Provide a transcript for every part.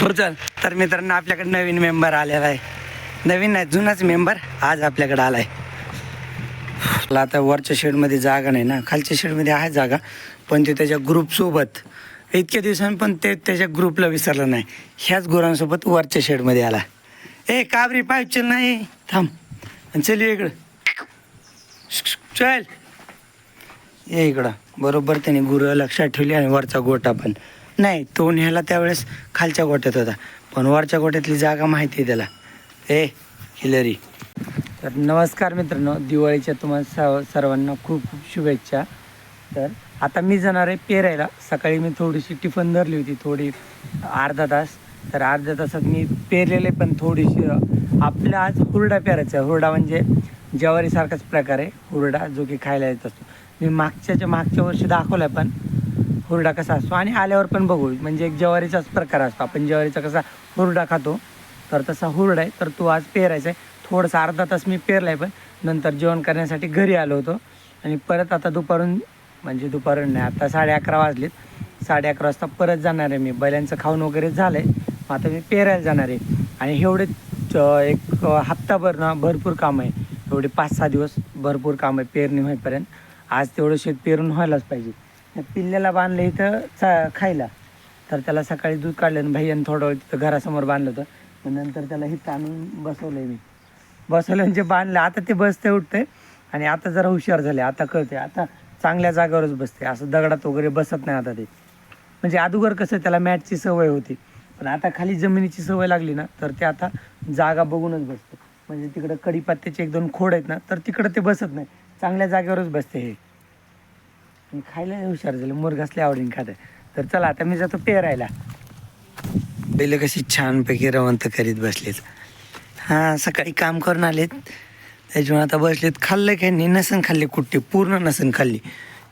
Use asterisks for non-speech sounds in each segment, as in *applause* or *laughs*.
हो चल. तर मित्रांनो आपल्याकडे नवीन मेंबर आलेला आहे. नवीन नाही जुनाच मेंबर आज आपल्याकडे आला आहे आता वरच्या शेडमध्ये जागा नाही ना. खालच्या शेडमध्ये आहे जागा पण ते त्याच्या ग्रुपसोबत इतक्या दिवसांनी पण ते त्याच्या ग्रुपला विसरलं नाही. ह्याच गुरांसोबत वरच्या शेडमध्ये आला. ए काबरी पाय चल नाही थांब. आणि चल ये इकडं. चल. ये इकडं. बरोबर त्याने गुरं लक्षात ठेवली आणि वरचा गोटा पण. नाही तो न्यायला त्यावेळेस खालच्या गोट्यात होता. पण वरच्या गोट्यातली जागा माहिती आहे त्याला. ए हिलरी. तर नमस्कार मित्रांनो दिवाळीच्या तुम्हाला सर्व सर्वांना खूप खूप शुभेच्छा. तर आता मी जाणार आहे पेरायला. सकाळी मी थोडीशी टिफन धरली होती थोडी अर्धा तास. तर अर्ध्या तासात मी पेरलेले पण थोडीशी आपला आज हुरडा पेरायचा आहे. हुरडा म्हणजे ज्वारीसारखाच प्रकार आहे. हुरडा जो की खायला येत असतो. मी मागच्याच्या मागच्या वर्षी दाखवला पण हुरडा कसा असतो आणि आल्यावर पण बघू. म्हणजे एक ज्वारीचाच प्रकार असतो. आपण ज्वारीचा कसा हुरडा खातो. तर तसा हुरडा आहे. तर तो आज पेरायचा आहे. थोडंसं अर्धा तास मी पेरला आहे पण नंतर जेवण करण्यासाठी घरी आलो होतो. आणि परत आता दुपारून म्हणजे दुपारून नाही आता साडे अकरा वाजलेत. साडे अकरा वाजता परत जाणार आहे मी. बैलांचं खाऊन वगैरे झालं आहे आता मी पेरायला जाणार आहे. आणि एवढे च- एक हप्ताभर ना भरपूर काम आहे. एवढे पाच सहा दिवस भरपूर काम आहे पेरणी होईपर्यंत. आज तेवढं शेत पेरून व्हायलाच पाहिजे. पिल्ल्याला बांधलं इथं चा खायला. तर त्याला सकाळी दूध काढलं आणि भैयानं थोडं वेळ तिथं घरासमोर बांधलं होतं. मग नंतर त्याला हिथं आणून बसवलं आहे मी. बसवलं म्हणजे बांधलं आता ते बसते उठते आणि आता जरा हुशार झाले आता कळते आता चांगल्या जागेवरच बसते असं दगडात वगैरे बसत नाही आता ते. म्हणजे अगोदर कसं त्याला मॅटची सवय होती. पण आता खाली जमिनीची सवय लागली ना तर ते आता जागा बघूनच बसतं म्हणजे तिकडं कडीपत्त्याचे एक दोन खोड आहेत ना तर तिकडं ते बसत नाही. चांगल्या जागेवरच बसते हे. मी खायला हुशार झालं. मुरघासले आवडीने खात तर चला आता मी जातो पेरायला. बैल कशी छानपैकी रवंत करीत बसलेत. हां सकाळी काम करून आलेत. त्याच्यामुळे आता बसलेत. खाल्लं काय नाही नसन खाल्ली कुट्टी. पूर्ण नसन खाल्ली.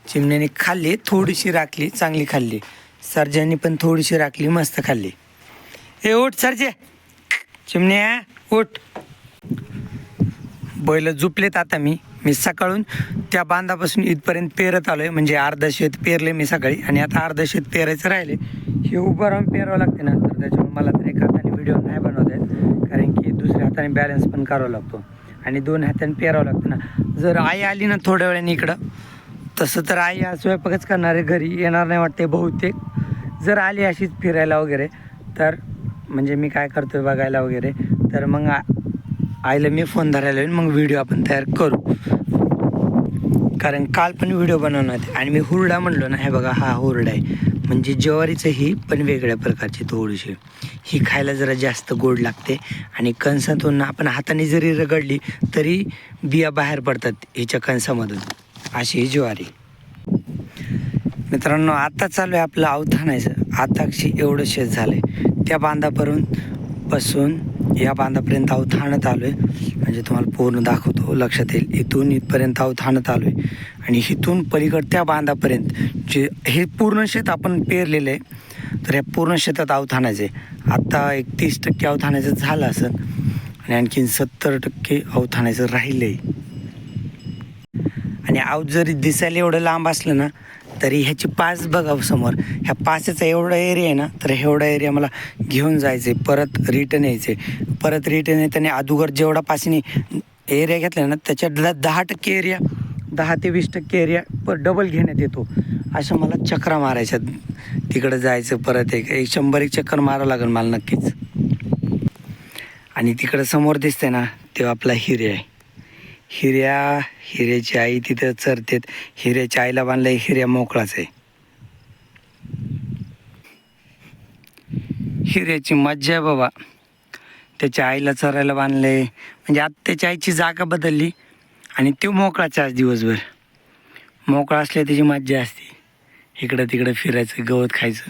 चिमण्याने खाल्ली थोडीशी राखली चांगली खाल्ली. सर्जानी पण थोडीशी राखली मस्त खाल्ली. ए उठ सरजे. चिमण्या उठ. बैल झुपलेत आता मी. मी सकाळून त्या बांधापासून इथपर्यंत पेरत आलोय. म्हणजे अर्धा शेत पेरले मी सकाळी. आणि आता अर्धा शेत पेरायचं राहिले. हे उभं राहून पेरावं लागते ना. तर त्याच्यामुळे मला तर एका हाताने व्हिडिओ नाही बनवता येत. कारण की दुसऱ्या हाताने बॅलन्स पण करावा लागतो. आणि दोन हाताने पेरावं लागतं ना. जर आई आली ना थोड्या वेळाने इकडं तसं तर आई आज स्वयंपाकच करणार आहे. घरी येणार नाही वाटते बहुतेक. जर आली अशीच फिरायला वगैरे तर म्हणजे मी काय करतोय बघायला वगैरे तर मग आ- आईला मी फोन धरायला येईन. मग व्हिडिओ आपण तयार करू. कारण काल पण व्हिडिओ बनवणार होते आणि मी हुरडा म्हणलो ना हे बघा हा हुरडा आहे. म्हणजे ज्वारीचं ही पण वेगळ्या प्रकारची थोडीशी. ही खायला जरा जास्त गोड लागते. आणि कणसातून आपण हाताने जरी रगडली तरी बिया बाहेर पडतात हिच्या कणसामधून. अशी ही ज्वारी. मित्रांनो आता चालू आहे आपलं अवथानायचं आताक्षी एवढं शेत झालं आहे त्या बांधापर्यंत बसून या बांधापर्यंत अवथाणत आलो आहे. म्हणजे तुम्हाला पूर्ण दाखवतो लक्षात येईल. इथून इथपर्यंत अवथाणत आलो आहे. आणि इथून पलीकड त्या बांधापर्यंत जे हे पूर्ण शेत आपण पेरलेलं आहे तर या पूर्ण शेतात अवथाणायचं आहे आत्ता एक तीस टक्के अवथाणायचं झालं असेल आणि आणखीन सत्तर टक्के अवथाणायचं राहिलं आहे आणि आऊत जरी दिसायला एवढं लांब असलं ना तरी ह्याची पाच बघा समोर. ह्या पाचचा एवढा एरिया आहे ना तर एवढा एरिया मला घेऊन जायचं आहे परत रिटर्न यायचं आहे परत रिटर्न येताना अदुगर जेवढा पाचने एरिया घेतला ना त्याच्यात द- दहा टक्के एरिया दहा ते वीस टक्के एरिया पर डबल घेण्यात येतो. अशा मला चक्रा मारायच्या. तिकडं जायचं परत एक एक शंभर एक चक्कर मारावं लागेल मला नक्कीच. आणि तिकडं समोर दिसतंय ना तेव्हा आपला हिरे आहे. हिऱ्या हिऱ्याची आई तिथं चरतेत. हिऱ्याच्या आईला बांधलंय हिऱ्या मोकळाच आहे. हिऱ्याची मज्जा आहे बाबा. त्याच्या आईला चरायला बांधलंय. म्हणजे आता त्याच्या आईची जागा बदलली आणि तो मोकळाच आज दिवसभर. मोकळा असल्या त्याची मज्जा असते. इकडं तिकडं फिरायचं गवत खायचं.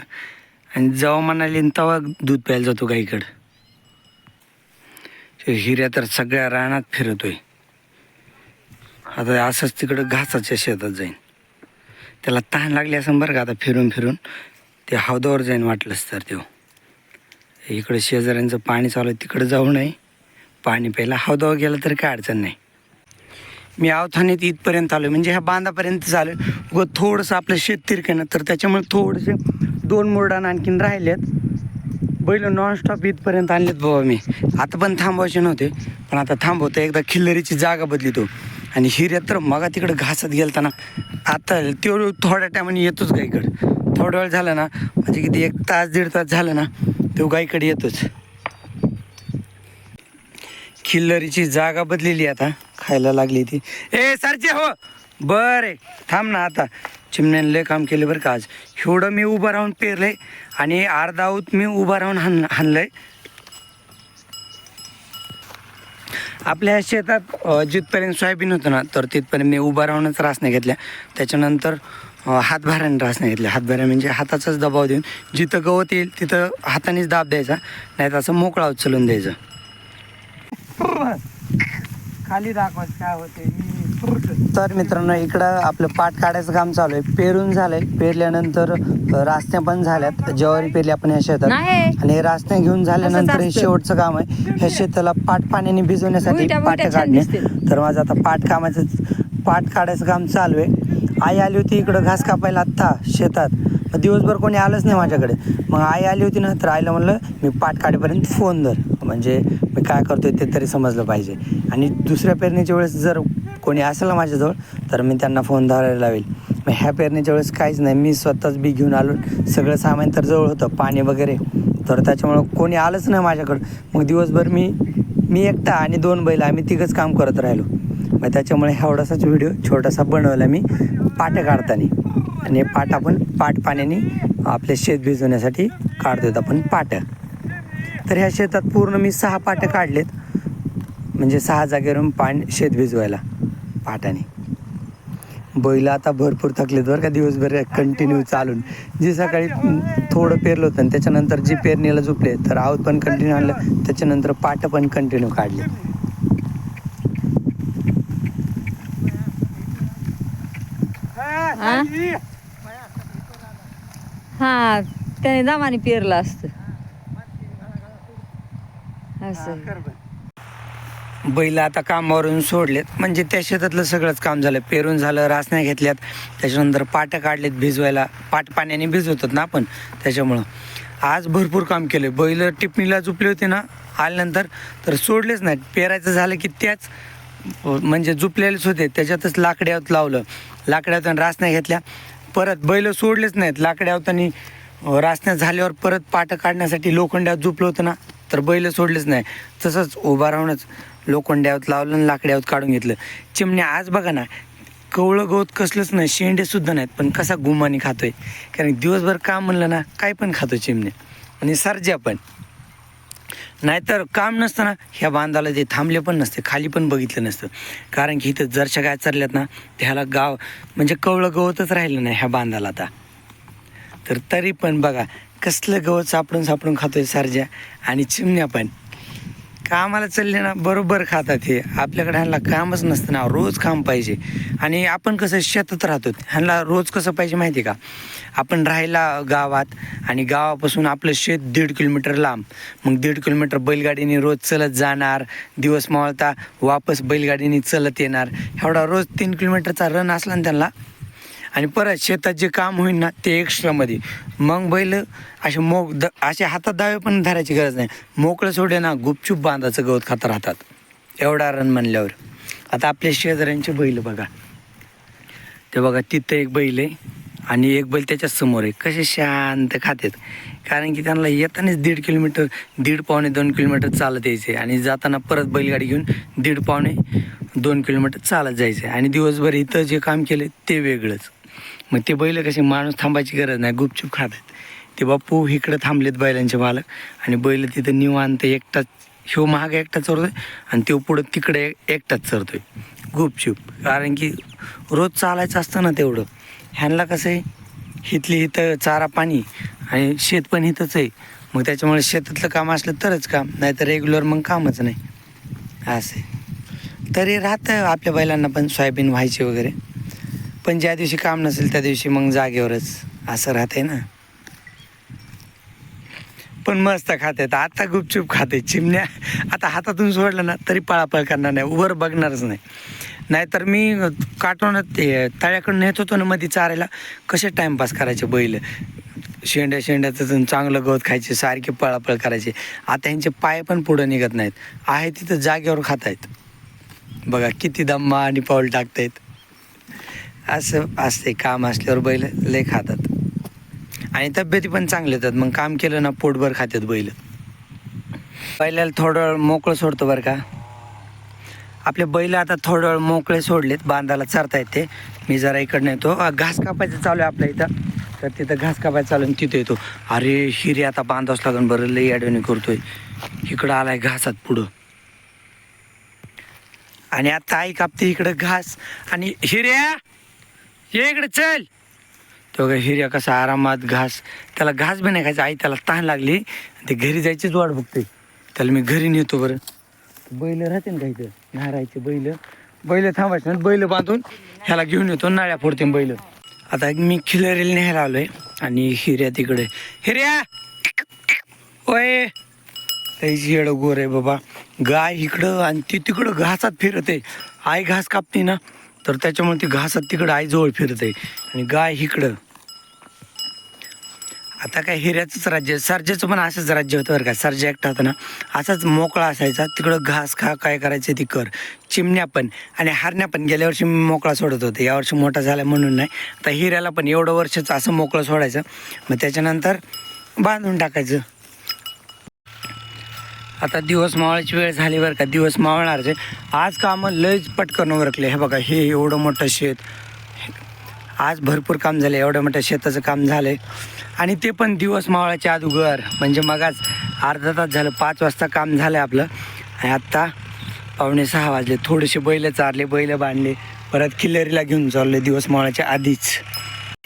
आणि जेव्हा म्हणाली तेव्हा दूध प्यायला जातो गाईकडं. हिऱ्या तर सगळ्या रानात फिरतोय. आता असंच तिकडं घासाच्या शेतात जाईन. त्याला तहान लागली असं बरं का आता फिरून फिरून. ते हौदावर जाईन वाटलंच तर तो इकडं शेजाऱ्यांचं पाणी चालू आहे तिकडं जाऊ नये. पाणी प्यायला हौदावर गेलं तर काय अडचण नाही. मी अवथानीत इथपर्यंत आलो म्हणजे ह्या बांधापर्यंत झालं व थोडंसं आपलं शेत तिरकेनं तर त्याच्यामुळे थोडेसे दोन मुरडाण आणखीन राहिलेत. बैल नॉनस्टॉप इथपर्यंत आणलेत बाबा मी. आता पण थांबवायचे नव्हते पण आता थांबवतो एकदा खिल्लरीची जागा बदली तो. आणि हिऱ्यात तर मगा तिकडं घासत गेलता ना आता तेवढं थोड्या टायमाने येतोच गाईकडं. थोडा वेळ झाला ना म्हणजे किती एक तास दीड तास झालं ना तो गाईकडे येतोच. खिल्लरीची जागा बदलेली आता खायला लागली ती. ए सरचे हो! बरे थांब ना आता. चिमण्याने लय काम केले बरं का आज. एवढं मी उभं राहून पेरलंय आणि अर्धा आऊत मी उभं राहून हाण हानलंय आपल्या शेतात जिथपर्यंत सोयाबीन होतं ना तर तिथपर्यंत मी उभं राहूनच रासने घेतल्या. त्याच्यानंतर हातभाराने रासने घेतल्या. हातभाऱ्या म्हणजे हाताचाच दबाव देऊन जिथं गवत येईल तिथं हातानेच दाब द्यायचा नाही तर असं मोकळा उचलून द्यायचं. खाली दाखवत काय होते तर मित्रांनो इकडं आपलं पाट काढायचं काम चालू आहे. पेरून झालंय. पेरल्यानंतर रास्त्या पण झाल्यात. ज्वारी पेरली आपण या शेतात. नाही. आणि रास्त्या घेऊन झाल्यानंतर हे. शेवटचं काम आहे. ह्या शेताला पाट पाण्याने भिजवण्यासाठी पाट काढणे. तर माझं आता पाट कामाचं पाट काढायचं काम चालू आहे. आई आली होती इकडं घास कापायला आत्ता शेतात. दिवसभर कोणी आलंच नाही माझ्याकडे. मग आई आली होती ना तर आईला म्हणलं मी पाट काढेपर्यंत फोन धर. म्हणजे मी काय करतोय ते तरी समजलं पाहिजे. आणि दुसऱ्या पेरणीच्या वेळेस जर कोणी असेल ना माझ्याजवळ तर मी त्यांना फोन धरायला लावेल. मग ह्या पेरणीच्या वेळेस काहीच नाही. मी स्वतःच बी घेऊन आलो. सगळं सामान तर जवळ होतं पाणी वगैरे. तर त्याच्यामुळं कोणी आलंच नाही माझ्याकडं. मग दिवसभर मी मी एकटा आणि दोन बैल आम्ही तिघंच काम करत राहिलो. मग त्याच्यामुळे एवढासाच व्हिडिओ छोटासा बनवला मी पाट काढताना. आणि पाट आपण पाट पाण्याने आपले शेत भिजवण्यासाठी काढतो आपण पाटं. तर ह्या शेतात पूर्ण मी सहा पाटं काढलेत. म्हणजे सहा जागेवरून पाणी शेत भिजवायला. पाटाने बैल आता भरपूर थकलेत बरं का दिवसभर कंटिन्यू चालून. जे सकाळी थोडं पेरलं होतं आणि त्याच्यानंतर जी पेरणीला झोपले तर आऊत पण कंटिन्यू आणलं त्याच्यानंतर पाटं पण कंटिन्यू काढले. हा? हा त्याने दमाने पेरलं असतं. असं. बैल आता कामावरून सोडलेत. म्हणजे त्या शेतातलं सगळंच काम झालं. पेरून झालं रासण्या घेतल्यात. त्याच्यानंतर पाटं काढलेत भिजवायला. पाट पाण्याने भिजवतात ना आपण. त्याच्यामुळं. आज भरपूर काम केलं बैल टिपणीला झुपले होते ना आल्यानंतर तर सोडलेच नाहीत. पेरायचं झालं की त्याच म्हणजे झुपलेलेच होते. त्याच्यातच लाकड्यावत लावलं. लाकड्यावत रासण्या घेतल्या. परत बैल सोडलेच नाहीत. लाकड्यावतानी रासण्या झाल्यावर परत पाटं काढण्यासाठी लोखंड्यात झुपलं होतं ना तर बैल सोडलेच नाही. तसंच उभा राहूनच लोखंड्यावत लावलं आणि लाकड्यावत काढून घेतलं. चिमण्या आज बघा ना कवळं गवत कसलंच नाही शेंडे सुद्धा नाहीत पण कसा गुमानी खातोय. कारण दिवसभर काम म्हणलं ना काय पण खातो चिमण्या. आणि सर्ज्या पण. नाहीतर काम नसतं ना ह्या बांधाला ते थांबले पण नसते खाली पण बघितलं नसतं. कारण की इथं जरशा गाय चरल्यात ना त्याला गाव म्हणजे कवळं गवतच राहिलं नाही ह्या बांधाला आता. तर तरी पण बघा कसलं गवत सापडून सापडून खातोय सरज्या आणि चिमण्या पण. कामाला चालले ना बरोबर खातात हे. आपल्याकडे ह्यांना कामच नसतं ना रोज काम पाहिजे. आणि आपण कसं शेतात राहतो ह्यांना रोज कसं पाहिजे माहिती आहे का? आपण राहायला गावात आणि गावापासून आपलं शेत दीड किलोमीटर लांब. मग दीड किलोमीटर बैलगाडीने रोज चलत जाणार दिवस मावळता वापस बैलगाडीने चलत येणार. एवढा रोज तीन किलोमीटरचा रन असला ना त्यांना आणि परत शेतात जे काम होईल ना ते एक्स्ट्रामध्ये मग बैल असे मोक द असे हातात दावे पण धरायची गरज नाही. मोकळं सोडे ना गुपचूप बांधाचं गवत खात राहतात. एवढा रन म्हणल्यावर. आता आपल्या शेजाऱ्यांचे बैल बघा. ते बघा तिथं एक बैल आहे आणि एक बैल त्याच्यासमोर आहे. कसे शांत खातात. कारण की त्यांना येतानाच दीड किलोमीटर दीड पावणे दोन किलोमीटर चालत यायचे. आणि जाताना परत बैलगाडी घेऊन दीड पावणे दोन किलोमीटर चालत जायचे. आणि दिवसभर इथं जे काम केले ते वेगळंच. मग ते बैल कसे माणूस थांबायची गरज नाही गुपचूप खातात. ते बापू इकडं थांबलेत बैलांचे मालक आणि बैल तिथं निवांत एकटाच ह्यो महाग एकटा चरतोय आणि तो पुढं तिकडे एकटाच चरतोय गुपचूप. कारण की रोज चालायचं असतं ना तेवढं. ह्यांना कसं आहे हिथली इथं चारा पाणी आणि शेत पण इथंच आहे. मग त्याच्यामुळे शेतातलं काम असलं तरच काम नाही तर रेग्युलर मग कामच नाही. असं आहे. तरी राहतं आपल्या बैलांना पण सोयाबीन व्हायचे वगैरे. पण ज्या दिवशी काम नसेल त्या दिवशी मग जागेवरच असं राहते ना. पण मस्त खातात आता गुपचूप खाते. चिमण्या आता हातातून सोडलं ना तरी पळापळ करणार नाही. वर बघणारच नाही. नाहीतर मी काटवण्यात ते तळ्याकडून नेत होतो ना मध्ये चारायला कसे टाईमपास करायचे बैल? शेंड्या शेंड्याचं चांगलं गवत खायचे सारखे पळापळ करायचे. आता यांचे पाय पण पुढं निघत नाहीत. आहे तिथं जागेवर खात आहेत बघा किती दम्मा आणि पाऊल टाकतायत. असं असते काम असल्यावर बैल लय खातात. आणि तब्येती पण चांगले येतात मग काम केलं ना पोटभर खातात बैल. बैलाला थोडं वेळ मोकळं सोडतो बरं का. आपले बैल आता थोडं वेळ मोकळे सोडलेत बांधाला चरता येते. मी जरा इकडनं येतो. घास कापायचं चालू आहे आपल्या इथं. तर तिथं घास कापायचं चालू आहे आणि तिथं येतो. अरे हिरे आता बांधावंच लागून बरं लई अडवणी करतोय. इकडं आलाय घासात पुढं. आणि आता आई कापते इकडं घास. आणि हिऱ्या ये इकडे चल. तो काय हिर्या कसा आरामात घास त्याला घास बी नाही खायचा. आई त्याला तहान लागली. ते घरी जायचीच वाट बघते त्याला मी घरी नेतो बरं. बैल राहते ना काही तर. नारायचे बैल. बैल थांबायचे ना बैल बांधून ह्याला घेऊन येतो नाळ्या फोडते बैल. आता मी खिलरेला न्यायला आलोय. आणि हिर्या तिकडे. हिर्या ओय! त्याची येडं गोर आहे बाबा. गाय इकडं आणि ती तिकडं घासात फिरते. आई घास कापते ना. तर त्याच्यामुळे ती घासात तिकडं आईजवळ फिरते आणि गाय इकडं आता काय हिऱ्याचंच राज्य सर्जेचं पण असंच राज्य होतं बरं का. सर्जा एकटा होता ना. असाच मोकळा असायचा. तिकडं घास खा काय करायचं ती कर. चिमण्या पण आणि हारण्या पण गेल्या वर्षी मी मोकळा सोडत होते. यावर्षी मोठा झाला म्हणून नाही. आता हिऱ्याला पण एवढं वर्षच असं मोकळं सोडायचं. मग त्याच्यानंतर बांधून टाकायचं. आता दिवस मावळाची वेळ झाली बरं का दिवस मावळणारचे आज कामं लयच पटकन उरकले हे बघा हे एवढं मोठं शेत आज भरपूर काम झालं एवढं मोठं शेताचं काम झालंय आणि ते पण दिवस मावळाच्या अगोदर म्हणजे मगाच अर्धा तास झालं पाच वाजता काम झालं आपलं आणि आत्ता पावणे सहा वाजले थोडेसे बैल चारले बैल बांधले परत किल्लरीला घेऊन चालले दिवस मावळाच्या आधीच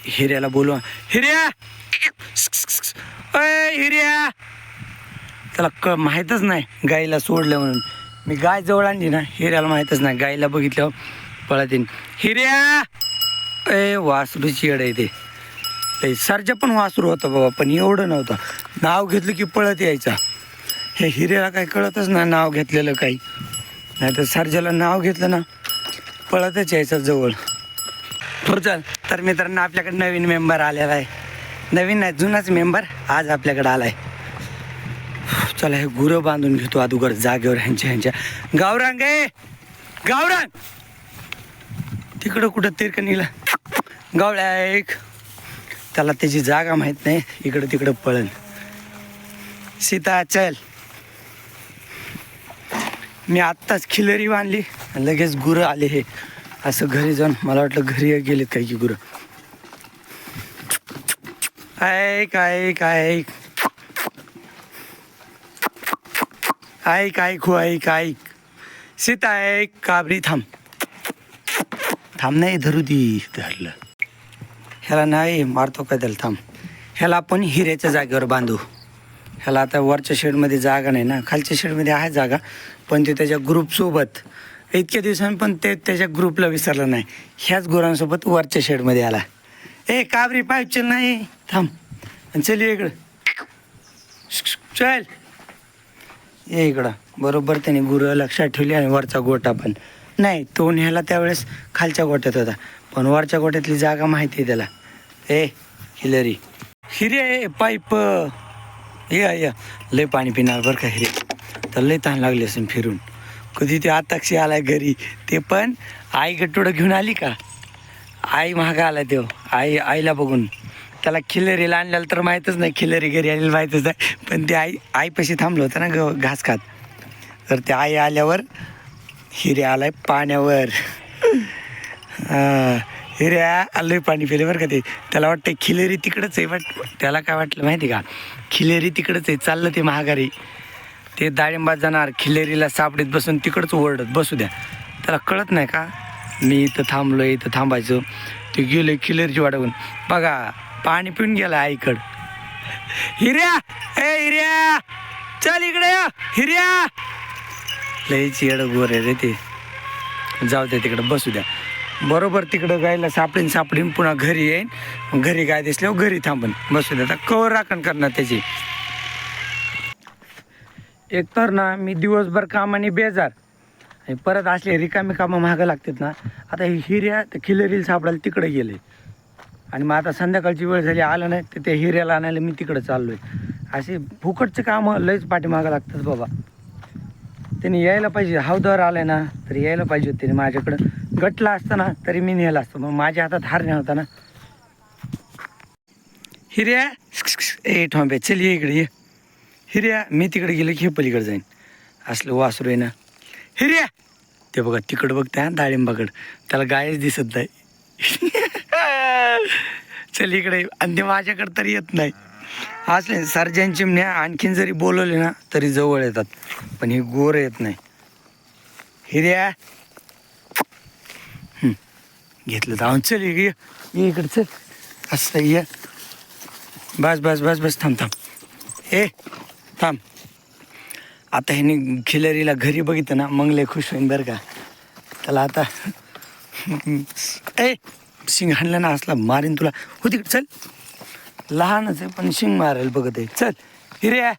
हिऱ्याला बोलवा हिर्या अय हिर्या त्याला क माहीतच नाही गाईला सोडलं म्हणून. मी गाय जवळ आणली ना हिऱ्याला माहीतच नाही. गाईला बघितलं पळत येईन हिऱ्या! ए वासरूची येड आहे ते. ते पण वासरू होतं बाबा पण एवढं नव्हतं. नाव घेतलं की पळत यायचा. हे हिऱ्याला काही कळतच ना नाव घेतलेलं काही. नाही तर सरजाला नाव घेतलं ना पळतच यायचं जवळ. हो चल तर मित्रांनो आपल्याकडे नवीन मेंबर आलेला आहे. नवीन नाही जुनाच मेंबर आज आपल्याकडे आला आहे चला हे गुरं बांधून घेतो अगोदर जागेवर ह्यांच्या ह्यांच्या. गावरांग! आहे गावरांग तिकडं कुठं तिरकणीला गावळ्या एक. त्याला त्याची जागा माहीत नाही. इकडं तिकडं पळण. सीता चल. मी आत्ताच खिलरी बांधली. लगेच गुरं आले हे. असं घरी जाऊन मला वाटलं घरी गेलेत काही की गुरं. ऐक ऐक ऐक. ऐक ऐक हो ऐक ऐक सीता ऐक काबरी थांब. थांब नाही धरू दी धरलं ह्याला नाही मारतो काय त्याला थांब. ह्याला आपण हिऱ्याच्या जागेवर बांधू. ह्याला आता वरच्या शेडमध्ये जागा नाही ना खालच्या शेडमध्ये आहे जागा पण ते त्याच्या ग्रुपसोबत इतक्या दिवसांनी पण ते त्याच्या ग्रुपला विसरलं नाही. ह्याच गुरांसोबत वरच्या शेडमध्ये आला. ए काबरी पाहिजे चल नाही थांब. चल इकडं. चल. ये इकडं. बरोबर त्याने गुरं लक्षात ठेवली आणि वरचा गोटा पण. नाही तो न्यायला त्यावेळेस खालच्या गोट्यात होता. पण वरच्या गोट्यातली जागा माहिती आहे त्याला. ए हिलरी. हिरे पाईप. ये या. लय पाणी पिणार बरं का हिरे. तर लय तहान लागले असून फिरून. कधी ते आताक्षी आलाय घरी ते पण आई गट्टोडं घेऊन आली का? आई महागा आला तो. आई आईला बघून. त्याला खिलरीला आणलेलं तर माहीतच नाही खिलरी घरी आलेलं माहीतच नाही. पण ते आई आईपाशी थांबलं होतं ना ग घास खात. तर ते आई आल्यावर हिरे आलाय पाण्यावर. हा, हिऱ्या आलोय पाणी पिले बरं का ते. त्याला वाटतं खिलेरी तिकडंच आहे वाट त्याला काय वाटलं माहिती का? खिलेरी तिकडंच आहे चाललं ते महागारी. ते डाळिंबात जाणार खिलेरीला सापडीत बसून तिकडंच ओरडत बसू द्या. त्याला कळत नाही का? मी इथं थांबलो इथं थांबायचो. ते गेलो खिलेरीची वाटवून बघा पाणी पिऊन गेला आईकड. हिर्या ए हिर्या चल इकडे हिर्या लयच चिड गोर रे ते. जाऊ द्या तिकडं बसू द्या. बरोबर तिकडं गायला सापडीन सापडीन पुन्हा घरी येईन. घरी गाय दिसल्यावर घरी थांबून. बसू द्या आता कवर राखण करणार त्याची. एक तर ना मी दिवसभर कामाने बेजार. आणि परत असले रिकामी कामं महागं लागतात ना आता हे हिऱ्या तर खिलरील सापडायला तिकडे गेले. आणि मग आता संध्याकाळची वेळ झाली आलं नाही तर ते हिऱ्याला आणायला मी तिकडं चाललो आहे असे फुकटचे कामं लयच पाठीमागं लागतात बाबा. त्याने यायला पाहिजे हावदार आलाय ना तर यायला पाहिजे त्याने माझ्याकडं. गटला असताना तरी मी नेला असतो मग माझ्या हातात हार नव्हता होता ना. हिर्या ए ठोंबे चल ये इकडे ये. हिर्या मी तिकडे गेलो की हे पलीकडे जाईन. असलं वासरू आहे ना. हिर्या ते बघा तिकडं बघते हा डाळिंबाकडं. त्याला गायच दिसत नाही. *laughs* *laughs* चल इकडे. आणि ते माझ्याकडे तरी येत नाही. असले सर्जन चिमण्या आणखीन जरी बोलवले ना तरी जवळ येतात. पण हे गोर येत नाही. हिर्या घेतलं जाऊन चल ये. इकडे चल. असं ये. बस बस बस बस थांब थांब. ए थांब. आता ह्याने खिलरीला घरी बघितलं ना मग लय खुश होईन बरं का. त्याला आता *laughs* ए शिंग हाणला ना असला मारीन तुला. हो तिकडे चल. लहानच आहे पण शिंग मारायला बघत आहे. चल. हिरे.